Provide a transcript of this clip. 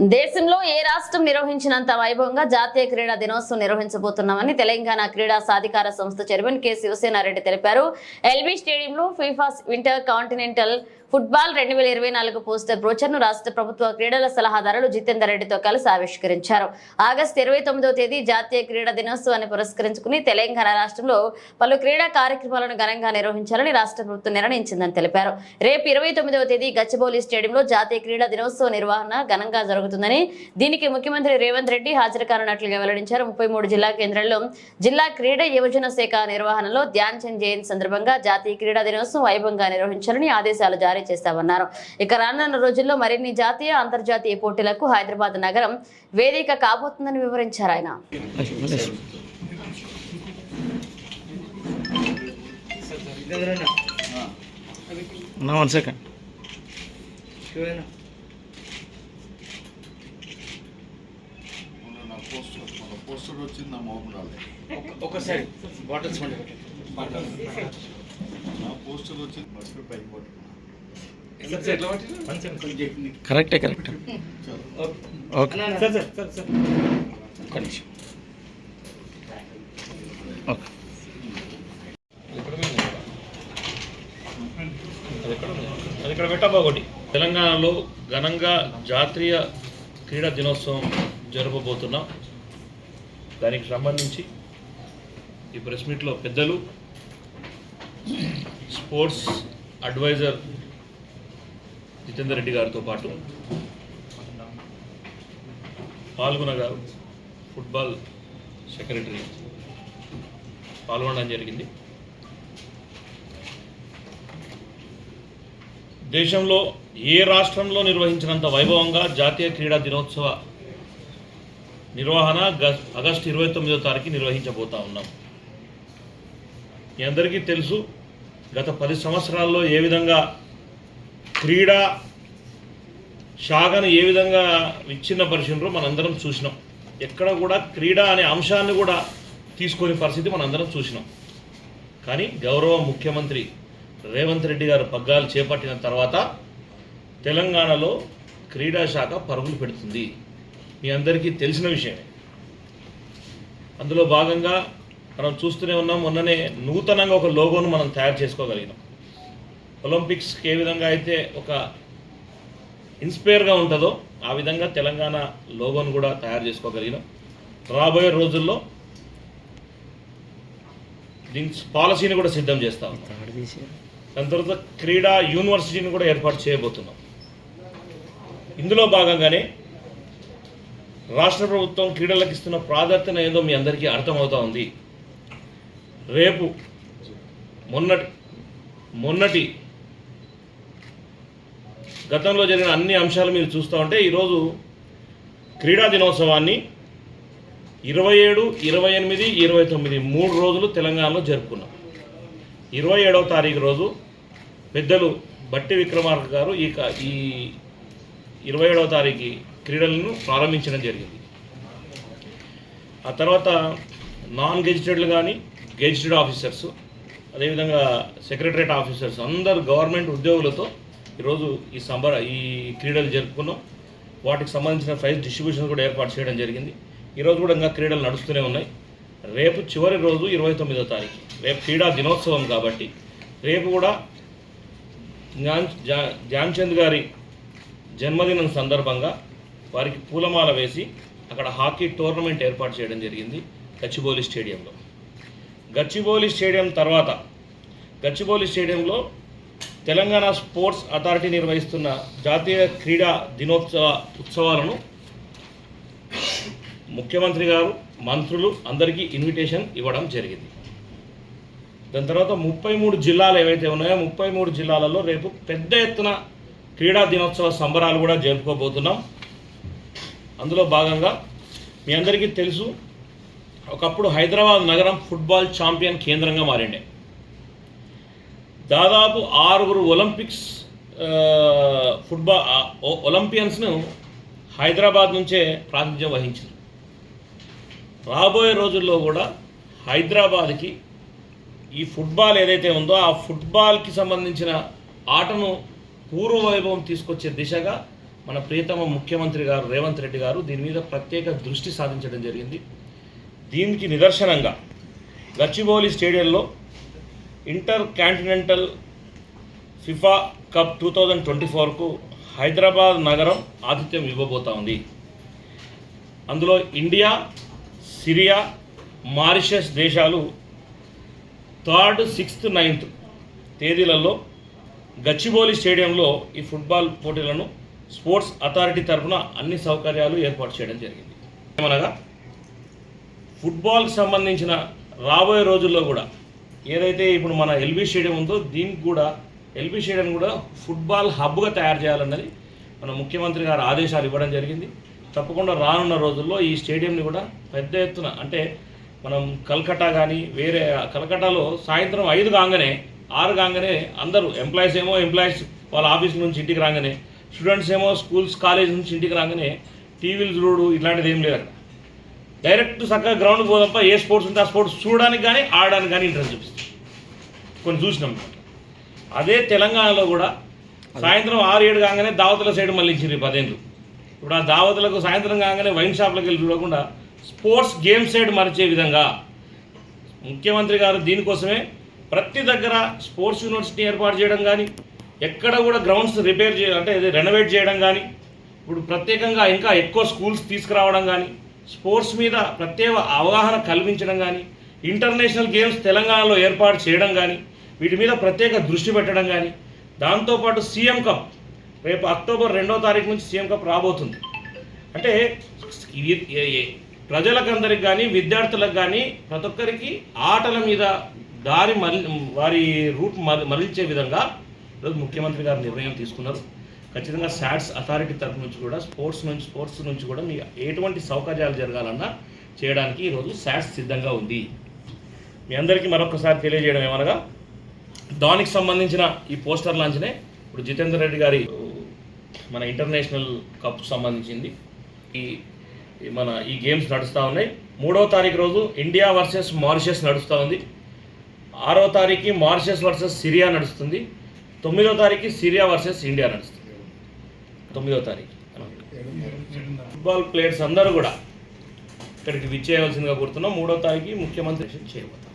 దేశంలో ఏ రాష్ట్రం నిర్వహించినంత వైభవంగా జాతీయ క్రీడా దినోత్సవం నిర్వహించబోతున్నామని తెలంగాణ క్రీడా సాధికార సంస్థ చైర్మన్ కె శివసేనారెడ్డి తెలిపారు. ఎల్బీ స్టేడియంలో ఫీఫా వింటర్ కాంటినెంటల్ ఫుట్బాల్ రెండు వేల ఇరవై నాలుగు పోస్టర్ బ్రోచర్ను రాష్ట్ర ప్రభుత్వ క్రీడల సలహాదారులు జితేందర్ రెడ్డితో కలిసి ఆవిష్కరించారు. ఆగస్టు ఇరవై తొమ్మిదవ తేదీ జాతీయ క్రీడా దినోత్సవాన్ని పురస్కరించుకుని తెలంగాణ రాష్ట్రంలో పలు క్రీడా కార్యక్రమాలను ఘనంగా నిర్వహించాలని రాష్ట్ర ప్రభుత్వం నిర్ణయించిందని తెలిపారు. రేపు ఇరవై తొమ్మిదవ తేదీ గచ్చిబౌలి స్టేడియంలో జాతీయ క్రీడా దినోత్సవ నిర్వహణ ఘనంగా జరుగుతుందని దీనికి ముఖ్యమంత్రి రేవంత్ రెడ్డి హాజరు కానున్నట్లుగా వెల్లడించారు. ముప్పై మూడు జిల్లా కేంద్రాల్లో జిల్లా క్రీడా యువజన శాఖ నిర్వహణలో ధ్యాన్ చంద్ జయంతి సందర్భంగా జాతీయ క్రీడా దినోత్సవం వైభవంగా నిర్వహించాలని ఆదేశాలు జారీ చేస్తామన్నారు. ఇక రానున్న రోజుల్లో మరిన్ని జాతీయ అంతర్జాతీయ పోటీలకు హైదరాబాద్ నగరం వేదిక కాబోతుందని వివరించారు ఆయన. One second. పోస్టర్ మన పోస్టర్ వచ్చింది నా మొహం రాలేదు ఒకసారి బాటిల్స్ నా పోస్టర్ వచ్చింది మర్చిపోయి పైకి పట్టుకున్నా కరెక్టే కరెక్ట్. ఓకే. ఓకే. అది ఇక్కడ పెట్టబ్బా ఒకటి. తెలంగాణలో ఘనంగా జాతీయ క్రీడా దినోత్సవం జరపబోతున్నాం దానికి సంబంధించి ఈ ప్రెస్ మీట్లో పెద్దలు స్పోర్ట్స్ అడ్వైజర్ జితేందర్ రెడ్డి గారితో పాటు పాల్గొన గారు ఫుట్బాల్ సెక్రటరీ పాల్గొనడం జరిగింది. దేశంలో ఏ రాష్ట్రంలో నిర్వహించినంత వైభవంగా జాతీయ క్రీడా దినోత్సవ నిర్వహణ గ- ఆగస్టు ఇరవై తొమ్మిదో తారీఖు నిర్వహించబోతా ఉన్నాం. మీ అందరికీ తెలుసు గత పది సంవత్సరాల్లో ఏ విధంగా క్రీడా శాఖను ఏ విధంగా విచ్ఛిన్నపరిచినారో మనందరం చూసినాం. ఎక్కడ కూడా క్రీడా అనే అంశాన్ని కూడా తీసుకునే పరిస్థితి మనందరం చూసినాం. కానీ గౌరవ ముఖ్యమంత్రి రేవంత్ రెడ్డి గారు పగ్గాలు చేపట్టిన తర్వాత తెలంగాణలో క్రీడా శాఖ పరుగులు పెడుతుంది. మీ అందరికీ తెలిసిన విషయమే. అందులో భాగంగా మనం చూస్తూనే ఉన్నాం మొన్ననే నూతనంగా ఒక లోగోను మనం తయారు చేసుకోగలిగినాం. ఒలింపిక్స్కి ఏ విధంగా అయితే ఒక ఇన్స్పైర్గా ఉంటుందో ఆ విధంగా తెలంగాణ లోగోను కూడా తయారు చేసుకోగలిగినాం. రాబోయే రోజుల్లో దీని పాలసీని కూడా సిద్ధం చేస్తాం దాని తర్వాత క్రీడా యూనివర్సిటీని కూడా ఏర్పాటు చేయబోతున్నాం. ఇందులో భాగంగానే రాష్ట్ర ప్రభుత్వం క్రీడలకు ఇస్తున్న ప్రాధాన్యత ఏందో మీ అందరికీ అర్థమవుతా ఉంది. రేపు మొన్నటి మొన్నటి గతంలో జరిగిన అన్ని అంశాలు మీరు చూస్తూ ఉంటే ఈరోజు క్రీడా దినోత్సవాన్ని ఇరవై ఏడు ఇరవై ఎనిమిది ఇరవై తొమ్మిది మూడు రోజులు తెలంగాణలో జరుపుకున్నాం. ఇరవై ఏడవ తారీఖు రోజు పెద్దలు బట్టి విక్రమార్క గారు ఈ క- ఈ ఇరవై ఏడవ తారీఖు క్రీడలను ప్రారంభించడం జరిగింది. ఆ తర్వాత నాన్ గెజిటెడ్లు కానీ గెజిటెడ్ ఆఫీసర్స్ అదేవిధంగా సెక్రటరేట్ ఆఫీసర్స్ అందరు గవర్నమెంట్ ఉద్యోగులతో ఈరోజు ఈ సంబర ఈ క్రీడలు జరుపుకున్నాం. వాటికి సంబంధించిన ప్రైజ్ డిస్ట్రిబ్యూషన్ కూడా ఏర్పాటు చేయడం జరిగింది. ఈరోజు కూడా ఇంకా క్రీడలు నడుస్తూనే ఉన్నాయి. రేపు చివరి రోజు ఇరవై తొమ్మిదో తారీఖు. రేపు క్రీడా దినోత్సవం కాబట్టి. రేపు కూడా జ్ఞాన్ ధ్యాన్చంద్ గారి జన్మదినం సందర్భంగా వారికి పూలమాల వేసి అక్కడ హాకీ టోర్నమెంట్ ఏర్పాటు చేయడం జరిగింది గచ్చిబౌలి స్టేడియంలో. గచ్చిబౌలి స్టేడియం తర్వాత గచ్చిబౌలి స్టేడియంలో తెలంగాణ స్పోర్ట్స్ అథారిటీ నిర్వహిస్తున్న జాతీయ క్రీడా దినోత్సవ ఉత్సవాలను ముఖ్యమంత్రి గారు మంత్రులు అందరికీ ఇన్విటేషన్ ఇవ్వడం జరిగింది. దాని తర్వాత ముప్పై మూడు జిల్లాలు ఏవైతే ఉన్నాయో ముప్పై మూడు జిల్లాలలో రేపు పెద్ద ఎత్తున క్రీడా దినోత్సవ సంబరాలు కూడా జరుపుకోబోతున్నాం. అందులో భాగంగా మీ అందరికీ తెలుసు ఒకప్పుడు హైదరాబాద్ నగరం ఫుట్బాల్ ఛాంపియన్ కేంద్రంగా మారిండే. దాదాపు ఆరుగురు ఒలింపిక్స్ ఫుట్బాల్ ఒలింపియన్స్ను హైదరాబాద్ నుంచే ప్రాతినిధ్యం వహించారు. రాబోయే రోజుల్లో కూడా హైదరాబాద్కి ఈ ఫుట్బాల్ ఏదైతే ఉందో ఆ ఫుట్బాల్కి సంబంధించిన ఆటను పూర్వవైభవం తీసుకొచ్చే దిశగా మన ప్రియతమ ముఖ్యమంత్రి గారు రేవంత్ రెడ్డి గారు దీని మీద ప్రత్యేక దృష్టి సాధించడం జరిగింది. దీనికి నిదర్శనంగా గచ్చిబౌలి స్టేడియంలో inter continental FIFA cup two thousand twenty ఫోర్కు హైదరాబాద్ నగరం ఆతిథ్యం ఇవ్వబోతా ఉంది. అందులో ఇండియా సిరియా మారిషస్ దేశాలు థర్డ్ సిక్స్త్ నైన్త్ తేదీలలో గచ్చిబౌలి స్టేడియంలో ఈ ఫుట్బాల్ పోటీలను స్పోర్ట్స్ అథారిటీ తరఫున అన్ని సౌకర్యాలు ఏర్పాటు చేయడం జరిగింది. ఏమనగా ఫుట్బాల్కి సంబంధించిన రాబోయే రోజుల్లో కూడా ఏదైతే ఇప్పుడు మన ఎల్బీ స్టేడియం ఉందో దీనికి కూడా ఎల్బీ స్టేడియం కూడా ఫుట్బాల్ హబ్గా తయారు చేయాలన్నది మన ముఖ్యమంత్రి గారు ఆదేశాలు ఇవ్వడం జరిగింది. తప్పకుండా రానున్న రోజుల్లో ఈ స్టేడియంని కూడా పెద్ద ఎత్తున అంటే మనం కల్కట్టా కానీ వేరే కలకట్టాలో సాయంత్రం ఐదు కాగానే ఆరు కాగానే అందరూ ఎంప్లాయీస్ ఏమో ఎంప్లాయీస్ వాళ్ళ ఆఫీస్ నుంచి ఇంటికి రాగానే స్టూడెంట్స్ ఏమో స్కూల్స్ కాలేజ్ నుంచి ఇంటికి రాగానే టీవీలు చూడు ఇట్లాంటిది ఏం లేదు అక్కడ. డైరెక్ట్ చక్కగా గ్రౌండ్ పోదప్ప ఏ స్పోర్ట్స్ ఉంటే ఆ స్పోర్ట్స్ చూడడానికి కానీ ఆడడానికి కానీ ఇంట్రెస్ట్ చూపిస్తుంది. కొన్ని చూసినాం అదే తెలంగాణలో కూడా సాయంత్రం ఆరు ఏడు కాగానే దావతుల సైడ్ మళ్ళీ ఇచ్చింది పదేళ్ళు ఇప్పుడు ఆ దావతులకు సాయంత్రం కాగానే వైన్ షాప్లకు వెళ్ళి చూడకుండా స్పోర్ట్స్ గేమ్ సైడ్ మరిచే విధంగా ముఖ్యమంత్రి గారు దీనికోసమే ప్రతి దగ్గర స్పోర్ట్స్ యూనివర్సిటీ ఏర్పాటు చేయడం కానీ ఎక్కడ కూడా గ్రౌండ్స్ రిపేర్ చేయడం అంటే రెనోవేట్ చేయడం కానీ ఇప్పుడు ప్రత్యేకంగా ఇంకా ఎక్కువ స్కూల్స్ తీసుకురావడం కానీ స్పోర్ట్స్ మీద ప్రత్యేక అవగాహన కల్పించడం కానీ ఇంటర్నేషనల్ గేమ్స్ తెలంగాణలో ఏర్పాటు చేయడం కానీ వీటి మీద ప్రత్యేక దృష్టి పెట్టడం కానీ దాంతోపాటు సీఎం కప్ రేపు అక్టోబర్ రెండో తారీఖు నుంచి సీఎం కప్ రాబోతుంది. అంటే ప్రజలకందరికి కానీ విద్యార్థులకు కానీ ప్రతి ఒక్కరికి ఆటల మీద దారి మరలి వారి రూట్ మర- మరల్చే విధంగా ఈరోజు ముఖ్యమంత్రి గారు నిర్ణయం తీసుకున్నారు. ఖచ్చితంగా శాట్స్ అథారిటీ తరఫు నుంచి కూడా స్పోర్ట్స్ నుంచి స్పోర్ట్స్ నుంచి కూడా మీ ఎటువంటి సౌకర్యాలు జరగాలన్నా చేయడానికి ఈరోజు శాట్స్ సిద్ధంగా ఉంది. మీ అందరికీ మరొకసారి తెలియజేయడం ఏమనగా దానికి సంబంధించిన ఈ పోస్టర్ లాంచ్నే ఇప్పుడు జితేందర్ రెడ్డి గారి మన ఇంటర్నేషనల్ కప్ సంబంధించింది. ఈ మన ఈ గేమ్స్ నడుస్తూ ఉన్నాయి. మూడో తారీఖు రోజు ఇండియా వర్సెస్ మారిషస్ నడుస్తూ ఉంది. ఆరో తారీఖు మారిషస్ వర్సెస్ సిరియా నడుస్తుంది. తొమ్మిదో తారీఖు సిరియా వర్సెస్ ఇండియా నడుస్తుంది. తొమ్మిదో తారీఖు. ఫుట్బాల్ ప్లేయర్స్ అందరూ కూడా ఇక్కడికి విచ్చేయవలసిందిగా కోరుతున్నాం. మూడో తారీఖు ముఖ్యమంత్రి చేయబోతాం